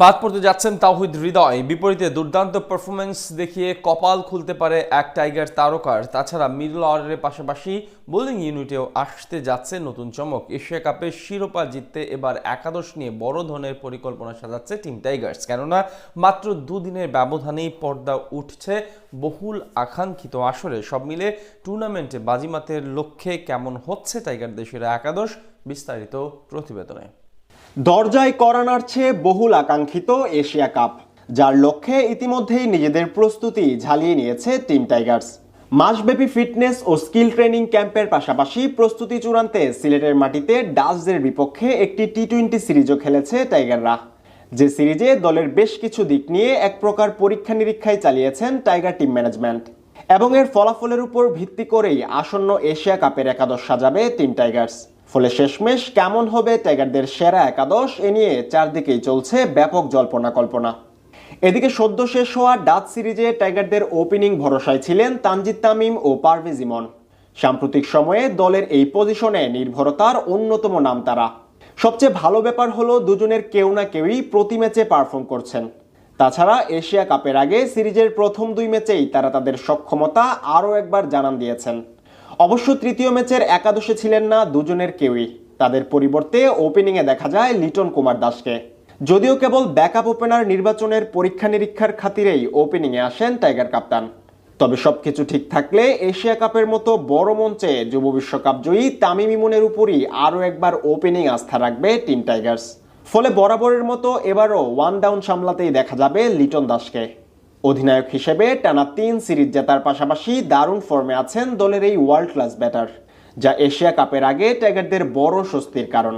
বাদ পড়তে যাচ্ছেন তাওহিদ হৃদয়। বিপরীতে দুর্দান্ত পারফরমেন্স দেখিয়ে কপাল খুলতে পারে এক টাইগার তারকার। তাছাড়া মিডল অর্ডারের পাশাপাশি বোলিং ইউনিটেও আসতে যাচ্ছে নতুন চমক। এশিয়া কাপের শিরোপা জিততে এবার একাদশ নিয়ে বড় ধরনের পরিকল্পনা সাজাচ্ছে টিম টাইগার্স কেননা মাত্র দুদিনের ব্যবধানেই পর্দা উঠছে বহুল আকাঙ্ক্ষিত আসরে। সব মিলে টুর্নামেন্টে বাজিমাতের লক্ষ্যে কেমন হচ্ছে টাইগার দেশের একাদশ? বিস্তারিত প্রতিবেদনে। দরজায় করানার চেয়ে বহুল আকাঙ্ক্ষিত এশিয়া কাপ, যার লক্ষ্যে ইতিমধ্যেই নিজেদের প্রস্তুতি ঝালিয়ে নিয়েছে টিম টাইগার্স। মাসব্যাপী ফিটনেস ও স্কিল ট্রেনিং ক্যাম্পের পাশাপাশি প্রস্তুতি চূড়ান্তে সিলেটের মাটিতে ডাচদের বিপক্ষে একটি টি টোয়েন্টি সিরিজও খেলেছে টাইগাররা। যে সিরিজে দলের বেশ কিছু দিক নিয়ে এক প্রকার পরীক্ষা নিরীক্ষায় চালিয়েছেন টাইগার টিম ম্যানেজমেন্ট। এবং এর ফলাফলের উপর ভিত্তি করেই আসন্ন এশিয়া কাপের একাদশ সাজাবে টিম টাইগার্স। ফলে শেষমেশ কেমন হবে টাইগারদের সেরা একাদশ এ নিয়ে চারদিকেই চলছে ব্যাপক জল্পনা কল্পনা। এদিকে সদ্য শেষ হওয়া ডাচ সিরিজে টাইগারদের ওপেনিং ভরসায় ছিলেন তানজিদ তামিম ও পারভেজ ইমন। সাম্প্রতিক সময়ে দলের এই পজিশনে নির্ভরতার অন্যতম নাম তারা। সবচেয়ে ভালো ব্যাপার হলো দুজনের কেউ না কেউই প্রতি ম্যাচে পারফর্ম করছেন। তাছাড়া এশিয়া কাপের আগে সিরিজের প্রথম দুই ম্যাচেই তারা তাদের সক্ষমতা আরও একবার জানান দিয়েছেন। অবশ্য তৃতীয় ম্যাচের একাদশে ছিলেন না দুজনের কেউই। তাদের পরিবর্তে ওপেনিংয়ে দেখা যায় লিটন কুমার দাসকে। যদিও কেবল ব্যাকআপ ওপেনার নির্বাচনের পরীক্ষা নিরীক্ষার খাতিরেই ওপেনিংয়ে আসেন টাইগার কাপ্তান। তবে সবকিছু ঠিক থাকলে এশিয়া কাপের মতো বড় মঞ্চে যুব বিশ্বকাপ জয়ী তামিম ইমনের উপরই আরও একবার ওপেনিং আস্থা রাখবে টিম টাইগার্স। ফলে বরাবরের মতো এবারও ওয়ান ডাউন সামলাতেই দেখা যাবে লিটন দাসকে। অধিনায়ক হিসেবে টানা তিন সিরিজ জেতার পাশাপাশি দারুণ ফর্মে আছেন দলের এই ওয়ার্ল্ড ক্লাস ব্যাটার যা এশিয়া কাপের আগে টাইগারদের বড় স্বস্তির কারণ।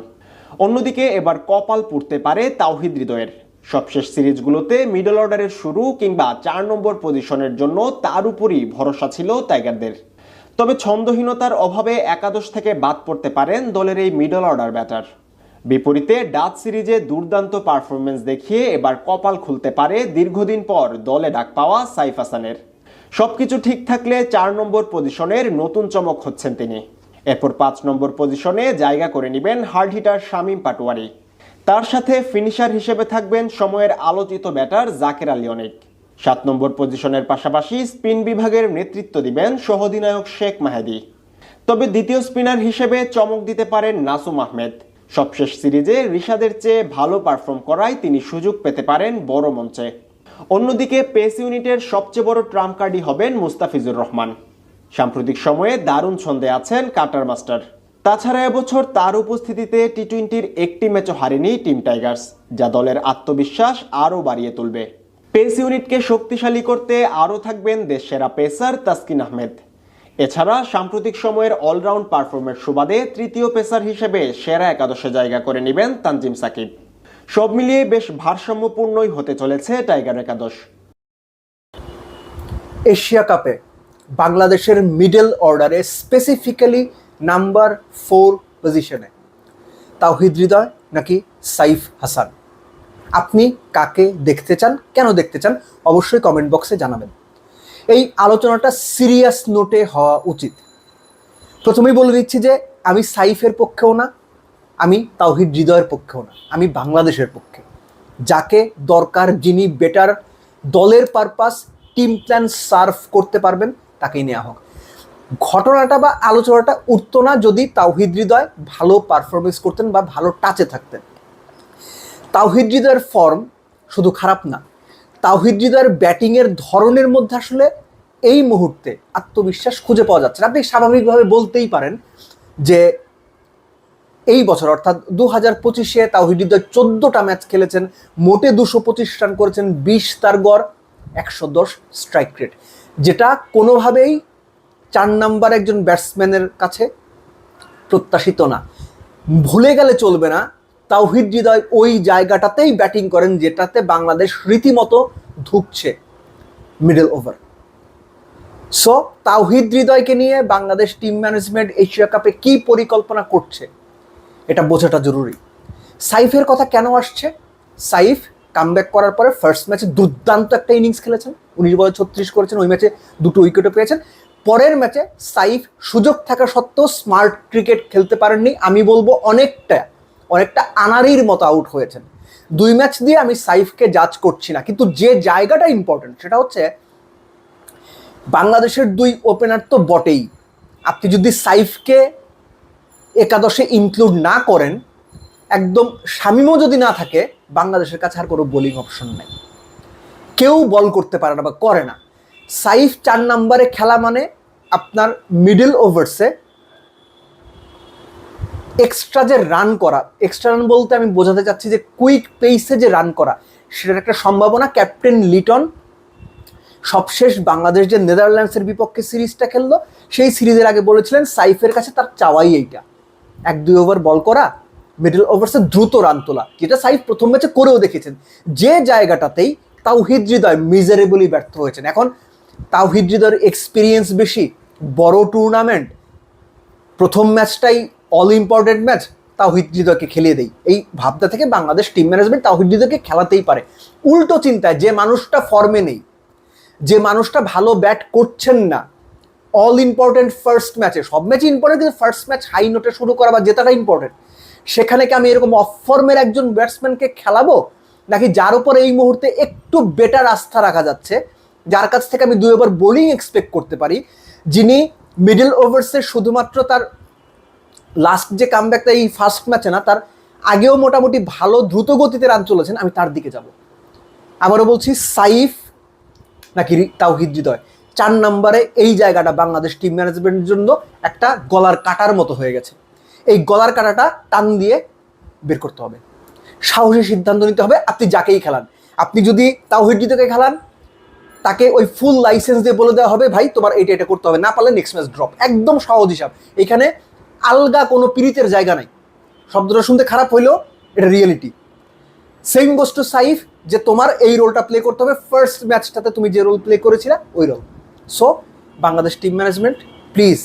অন্যদিকে এবার কপাল পুড়তে পারে তাওহিদ হৃদয়ের। সবশেষ সিরিজগুলোতে মিডল অর্ডারের শুরু কিংবা চার নম্বর পজিশনের জন্য তার উপরই ভরসা ছিল টাইগারদের। তবে ছন্দহীনতার অভাবে একাদশ থেকে বাদ পড়তে পারেন দলের এই মিডল অর্ডার ব্যাটার বিপরীতে ডাচ সিরিজে দুর্দান্ত পারফরমেন্স দেখিয়ে এবার কপাল খুলতে পারে দীর্ঘদিন পর দলে ডাক পাওয়া সাইফ হাসানের। সবকিছু ঠিক থাকলে চার নম্বর পজিশনের নতুন চমক হচ্ছেন তিনি। এরপর পাঁচ নম্বর পজিশনে জায়গা করে নেবেন হার্ড হিটার শামীম পাটোয়ারি। তার সাথে ফিনিশার হিসেবে থাকবেন সময়ের আলোচিত ব্যাটার জাকের আলী অনেক। সাত নম্বর পজিশনের পাশাপাশি স্পিন বিভাগের নেতৃত্ব দিবেন সহধিনায়ক শেখ মাহেদি। তবে দ্বিতীয় স্পিনার হিসেবে চমক দিতে পারেন নাসুম আহমেদ। সবশেষ সিরিজে রিশাদের চেয়ে ভালো পারফর্ম করায় তিনি সুযোগ পেতে পারেন বড় মঞ্চে। অন্যদিকে পেস ইউনিটের সবচেয়ে বড় ট্রাম্প কার্ডই হবেন মুস্তাফিজুর রহমান। সাম্প্রতিক সময়ে দারুণ ছন্দে আছেন কাটার মাস্টার। তাছাড়া এবছর তার উপস্থিতিতে টি টোয়েন্টির একটি ম্যাচও হারেনি টিম টাইগার্স, যা দলের আত্মবিশ্বাস আরও বাড়িয়ে তুলবে। পেস ইউনিটকে শক্তিশালী করতে আরও থাকবেন দেশসেরা পেসার তাসকিন আহমেদ। এছাড়া সাম্প্রতিক সময়ের অলরাউন্ড পারফরমেন্স সুবাদে তৃতীয় পেসার হিসেবে সেরা একাদশে জায়গা করে নেবেন তানজিম সাকিব। সব মিলিয়ে বেশ ভারসাম্যপূর্ণই হতে চলেছে টাইগার একাদশ। এশিয়া কাপে বাংলাদেশের মিডল অর্ডারে স্পেসিফিক্যালি নাম্বার ফোর পজিশনে তাওহিদ হৃদয় নাকি সাইফ হাসান? আপনি কাকে দেখতে চান, কেন দেখতে চান, অবশ্যই কমেন্ট বক্সে জানাবেন। এই আলোচনাটা সিরিয়াস নোটে হওয়া উচিত। প্রথমেই বলে দিচ্ছি যে, আমি সাইফের পক্ষেও না, আমি তাওহিদ হৃদয়ের পক্ষেও না, আমি বাংলাদেশের পক্ষে। যাকে দরকার যিনি বেটার দলের পারপাস টিম প্ল্যান সার্ভ করতে পারবেন, তাকেই নেওয়া হোক। ঘটনাটা বা আলোচনাটা উঠতো না যদি তাওহিদ হৃদয় ভালো পারফরমেন্স করতেন বা ভালো টাচে থাকতেন। তাওহিদ হৃদয়ের ফর্ম শুধু খারাপ না তাওহিদ ব্যাটিংয়ের ধরনের মধ্যে আসলে এই মুহূর্তে আত্মবিশ্বাস খুঁজে পাওয়া যাচ্ছে আপনি স্বাভাবিকভাবে বলতেই পারেন যে এই বছর, অর্থাৎ দু হাজার পঁচিশে তাওহিদ চোদ্দোটা ম্যাচ খেলেছেন, মোটে দুশো পঁচিশ রান করেছেন, বিশ তার গড়, একশো দশ স্ট্রাইক রেট যেটা কোনোভাবেই চার নাম্বার একজন ব্যাটসম্যানের কাছে প্রত্যাশিত না। ভুলে গেলে চলবে না। তাওহিদ হৃদয় ওই জায়গাটাতেই ব্যাটিং করেন যেটাতে বাংলাদেশ রীতিমতো ধুকছে মিডল ওভার সো তাওহিদ হৃদয়কে নিয়ে বাংলাদেশ টিম ম্যানেজমেন্ট এশিয়া কাপে কি পরিকল্পনা করছে, এটা বোঝাটা জরুরি। সাইফের কথা কেন আসছে? সাইফ কামব্যাক করার পরে ফার্স্ট ম্যাচে দুর্দান্ত একটা ইনিংস খেলেছেন, উনিশ বলে ছত্রিশ করেছেন, ওই ম্যাচে দুটো উইকেটও পেয়েছেন। পরের ম্যাচে সাইফ সুযোগ থাকা সত্ত্বেও স্মার্ট ক্রিকেট খেলতে পারেননি, আমি বলব অনেকটা। অনেকটা আনারির মতো আউট হয়েছেন। দুই ম্যাচ দিয়ে আমি সাইফকে জাজ করছি না, কিন্তু যে জায়গাটা ইম্পর্টেন্ট সেটা হচ্ছে বাংলাদেশের দুই ওপেনার তো বটেই। আপনি যদি সাইফকে একাদশে ইনক্লুড না করেন, একদম শামিমও যদি না থাকে, বাংলাদেশের কাছে আর কোনো বোলিং অপশন নেই। কেউ বল করতে পারে না বা করে না। সাইফ চার নাম্বারে খেলা মানে আপনার মিডল ওভার্সে এক্সট্রা যে রান করা এক্সট্রা রান বলতে আমি বোঝাতে চাচ্ছি যে কুইক পেসে যে রান করা, সেটার একটা সম্ভাবনা ক্যাপ্টেন লিটন সবশেষ বাংলাদেশ যে নেদারল্যান্ডসের বিপক্ষে সিরিজটা খেললো, সেই সিরিজের আগে বলেছিলেন সাইফের কাছে তার চাওয়াই এইটা। এক, দুই ওভার বল করা মিডল ওভার্সে দ্রুত রান তোলা, যেটা সাইফ প্রথম ম্যাচে করেও দেখেছেন যে জায়গাটাতেই তাওহিদ হৃদয় মিজারেবলি ব্যর্থ হয়েছেন। এখন তাওহিদ হৃদয়ের এক্সপিরিয়েন্স বেশি, বড় টুর্নামেন্ট প্রথম ম্যাচটাই অল ইম্পর্টেন্ট ম্যাচ তাওহিদ খেলিয়ে দেই। এই ভাবনা থেকে বাংলাদেশ টিম ম্যানেজমেন্ট তাওহিদ খেলাতেই পারে। উল্টো চিন্তায় যে মানুষটা ফর্মে নেই, যে মানুষটা ভালো ব্যাট করছেন না অল ইম্পর্টেন্ট ফার্স্ট ম্যাচে সব ম্যাচই ইম্পর্টেন্ট কিন্তু ফার্স্ট ম্যাচ হাই নোটে শুরু করা বা জেতাটা ইম্পর্টেন্ট সেখানে কি আমি এরকম অফ ফর্মের একজন ব্যাটসম্যানকে খেলাবো? নাকি যার উপর এই মুহূর্তে একটু বেটার আস্থা রাখা যাচ্ছে, যার কাছ থেকে আমি দুই ওভার বোলিং এক্সপেক্ট করতে পারি, যিনি মিডল ওভার্সে শুধুমাত্র তার লাস্ট যে কামব্যাকটা এই ফার্স্ট ম্যাচে না, তার আগেও মোটামুটি ভালো দ্রুত গতিতে রান চলেছেন, আমি তার দিকে যাব। আবারও বলছি, সাইফ নাকি তাওহিদ হৃদয়, চার নম্বরে এই জায়গাটা বাংলাদেশ টিম ম্যানেজমেন্টের জন্য একটা গলার কাটার মতো হয়ে গেছে। এই গলার কাটাটা টান দিয়ে বের করতে হবে। সাহসী সিদ্ধান্ত নিতে হবে, আপনি যাকেই খেলান। আপনি যদি তাওহিদ হৃদয়কে খেলান, তাকে ওই ফুল লাইসেন্স দিয়ে বলে দেওয়া হবে, ভাই, তোমার এটা এটা করতে হবে। না পারলে নেক্সট ম্যাচ ড্রপ একদম সহজ হিসাব। এখানে আলগা কোনো পিরিতের জায়গা নাই। শব্দটা শুনতে খারাপ হইলেও এটা reality same goes to Saif যে তোমার এই রোলটা প্লে করতে হবে। ফার্স্ট ম্যাচটাতে তুমি যে রোল প্লে করেছিলে, ওই role so Bangladesh team management please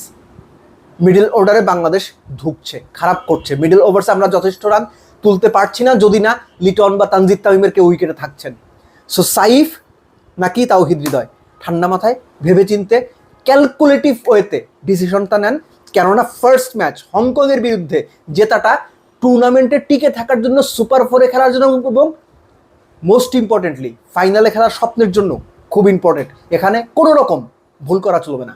middle অর্ডারে বাংলাদেশ ঢুকছে, খারাপ করছে। মিডল ওভার্সে আমরা যথেষ্ট রান তুলতে পারছি না, যদি না লিটন বা তানজিদ তামিমের কেউ উইকেটে থাকছেন। সো সাইফ নাকি তাওহিদ হৃদয়? ঠান্ডা মাথায় ভেবেচিন্তে ক্যালকুলেটিভ ওয়েতে ডিসিশনটা নেন। কেননা ফার্স্ট ম্যাচ হংকংয়ের বিরুদ্ধে জেতাটা টুর্নামেন্টে টিকে থাকার জন্য সুপার ফোরে খেলার জন্য এবং মোস্ট ইম্পর্টেন্টলি ফাইনালে খেলার স্বপ্নের জন্য খুব ইম্পর্টেন্ট এখানে কোনো রকম ভুল করা চলবে না।